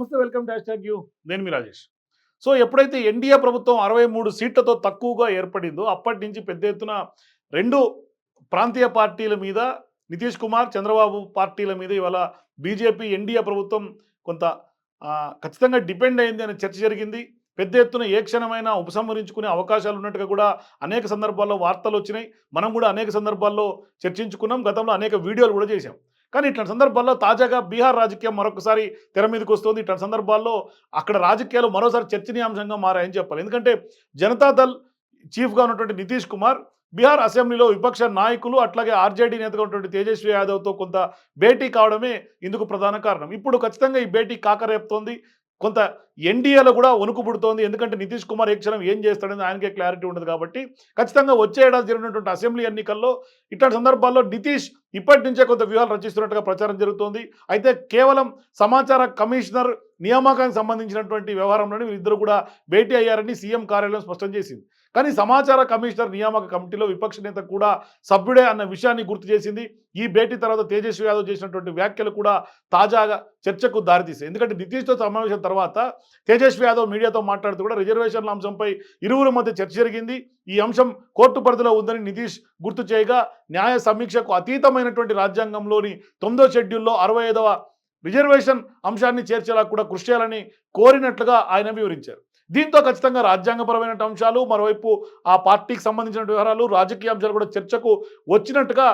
నమస్తే welcome dash tag you. నేను మీ రాజేష్. సో ఎప్పుడైతే ఎన్డీఏ ప్రభుత్వం అరవై మూడు సీట్లతో తక్కువగా ఏర్పడిందో అప్పటి నుంచి పెద్ద ఎత్తున రెండు ప్రాంతీయ పార్టీల మీద నితీష్ కుమార్ చంద్రబాబు పార్టీల మీద ఇవాళ బీజేపీ ఎన్డీఏ ప్రభుత్వం కొంత ఖచ్చితంగా డిపెండ్ అయింది అనే చర్చ జరిగింది. పెద్ద ఎత్తున ఏ క్షణమైనా ఉపసంహరించుకునే అవకాశాలు ఉన్నట్టుగా కూడా అనేక సందర్భాల్లో వార్తలు వచ్చినాయి. మనం కూడా అనేక సందర్భాల్లో చర్చించుకున్నాం. గతంలో అనేక వీడియోలు కూడా చేశాం. కానీ ఇట్లాంటి సందర్భాల్లో తాజాగా బీహార్ రాజకీయం మరొకసారి తెర మీదకి వస్తుంది. ఇట్లాంటి సందర్భాల్లో అక్కడ రాజకీయాలు మరోసారి చర్చనీయాంశంగా మారాయని చెప్పాలి. ఎందుకంటే జనతాదళ్ చీఫ్గా ఉన్నటువంటి నితీష్ కుమార్ బీహార్ అసెంబ్లీలో విపక్ష నాయకులు అట్లాగే ఆర్జేడీ నేతగా ఉన్నటువంటి తేజస్వి యాదవ్తో కొంత భేటీ కావడమే ఇందుకు ప్రధాన కారణం. ఇప్పుడు ఖచ్చితంగా ఈ భేటీ కాకరేపుతోంది. కొంత ఎన్డీఏలో కూడా వణుకు పుడుతోంది ఎందుకంటే నితీష్ కుమార్ ఏ క్షణం ఏం చేస్తాడని ఆయనకే క్లారిటీ ఉండదు కాబట్టి ఖచ్చితంగా వచ్చే ఏడాది జరిగినటువంటి అసెంబ్లీ ఎన్నికల్లో ఇట్లాంటి సందర్భాల్లో నితీష్ ఇప్పటి నుంచే కొంత వ్యూహాలు రచిస్తున్నట్టుగా ప్రచారం జరుగుతోంది. అయితే కేవలం సమాచార కమిషనర్ నియామకానికి సంబంధించినటువంటి వ్యవహారంలోనే వీరిద్దరు కూడా భేటీ అయ్యారని సీఎం కార్యాలయం స్పష్టం చేసింది. కానీ సమాచార కమిషనర్ నియామక కమిటీలో విపక్ష నేత కూడా సభ్యుడే అన్న విషయాన్ని గుర్తు చేసింది. ఈ భేటీ తర్వాత తేజస్వి యాదవ్ చేసినటువంటి వ్యాఖ్యలు కూడా తాజాగా చర్చకు దారితీసాయి ఎందుకంటే నితీష్తో సమావేశం తర్వాత తేజస్వి యాదవ్ మీడియాతో మాట్లాడుతూ కూడా రిజర్వేషన్ల అంశంపై ఇరువురి మధ్య చర్చ జరిగింది. ఈ అంశం కోర్టు పరిధిలో ఉందని నితీష్ గుర్తు చేయగా న్యాయ సమీక్షకు అతీతమైన అతీతమైనటువంటి రాజ్యాంగంలోని తొమ్మిదో షెడ్యూల్లో అరవై ఐదవ రిజర్వేషన్ అంశాన్ని చేర్చేలా కూడా కృషి చేయాలని కోరినట్లుగా ఆయన వివరించారు. దీంతో ఖచ్చితంగా రాజ్యాంగపరమైన అంశాలు మరోవైపు ఆ పార్టీకి సంబంధించిన వివరాలు రాజకీయ అంశాలు కూడా చర్చకు వచ్చినట్టుగా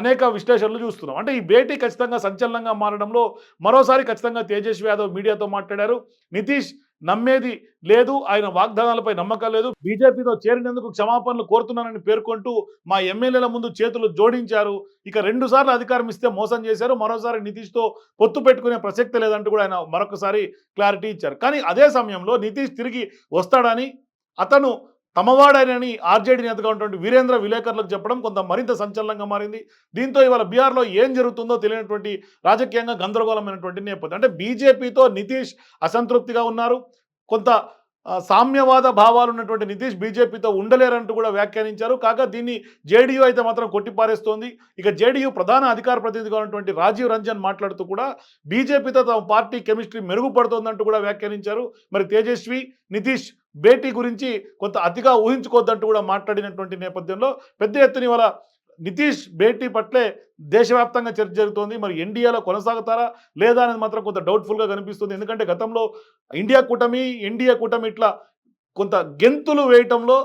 అనేక విశ్లేషణలు చూస్తున్నాం. అంటే ఈ భేటీ ఖచ్చితంగా సంచలనంగా మారడంలో మరోసారి ఖచ్చితంగా తేజస్వి యాదవ్ మీడియాతో మాట్లాడారు. నితీష్ నమ్మేది లేదు ఆయన వాగ్దానాలపై నమ్మకం లేదు. బీజేపీతో చేరినందుకు క్షమాపణలు కోరుతున్నానని పేర్కొంటూ మా ఎమ్మెల్యేల ముందు చేతులు జోడించారు. ఇక రెండు సార్లు అధికారం ఇస్తే మోసం చేశారు. మరోసారి నితీష్తో పొత్తు పెట్టుకునే ప్రసక్తి లేదంటూ కూడా ఆయన మరొకసారి క్లారిటీ ఇచ్చారు. కానీ అదే సమయంలో నితీష్ తిరిగి వస్తాడని అతను తమవాడని ఆర్జేడీ నేతగా ఉన్నటువంటి వీరేంద్ర విలేకరులకు చెప్పడం కొంత మరింత సంచలనంగా మారింది. దీంతో ఇవాళ బీహార్లో ఏం జరుగుతుందో తెలియనటువంటి రాజకీయంగా గందరగోళమైనటువంటి నేపథ్యం. అంటే బీజేపీతో నితీష్ అసంతృప్తిగా ఉన్నారు. కొంత సామ్యవాద భావాలు ఉన్నటువంటి నితీష్ బీజేపీతో ఉండలేరంటూ కూడా వ్యాఖ్యానించారు. కాగా దీన్ని జేడీయూ అయితే మాత్రం కొట్టిపారేస్తోంది. ఇక జేడీయూ ప్రధాన అధికార ప్రతినిధిగా ఉన్నటువంటి రాజీవ్ రంజన్ మాట్లాడుతూ కూడా బీజేపీతో తమ పార్టీ కెమిస్ట్రీ మెరుగుపడుతోందంటూ కూడా వ్యాఖ్యానించారు. మరి తేజస్వి నితీష్ భేటీ గురించి కొంత అతిగా ఊహించుకోవద్దంటూ కూడా మాట్లాడినటువంటి నేపథ్యంలో పెద్ద ఎత్తున ఇవాళ నితీష్ భేటీ పట్లే దేశవ్యాప్తంగా చర్చ జరుగుతోంది. మరి ఎన్డీఏలో కొనసాగుతారా లేదా అనేది మాత్రం కొంత డౌట్ఫుల్గా కనిపిస్తుంది. ఎందుకంటే గతంలో ఇండియా కూటమి ఎన్డీఏ కూటమి ఇట్లా కొంత గెంతులు వేయటంలో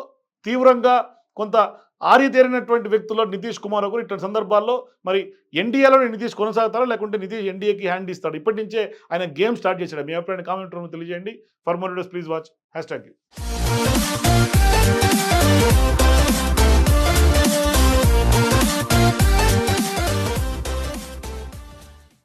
తీవ్రంగా కొంత ఆరితేరినటువంటి వ్యక్తుల్లో నితీష్ కుమార్ ఒకరు. ఇట్లాంటి సందర్భాల్లో మరి ఎన్డీఏలో నితీష్ కొనసాగుతారా? లేకుంటే నితీష్ ఎన్డీఏకి హ్యాండ్ ఇస్తాడు? ఇప్పటి నుంచే ఆయన గేమ్ స్టార్ట్ చేశాడు? మీ అభిప్రాయం కామెంట్ రూమ్ తెలియజేయండి. For more videos please watch. Hashtag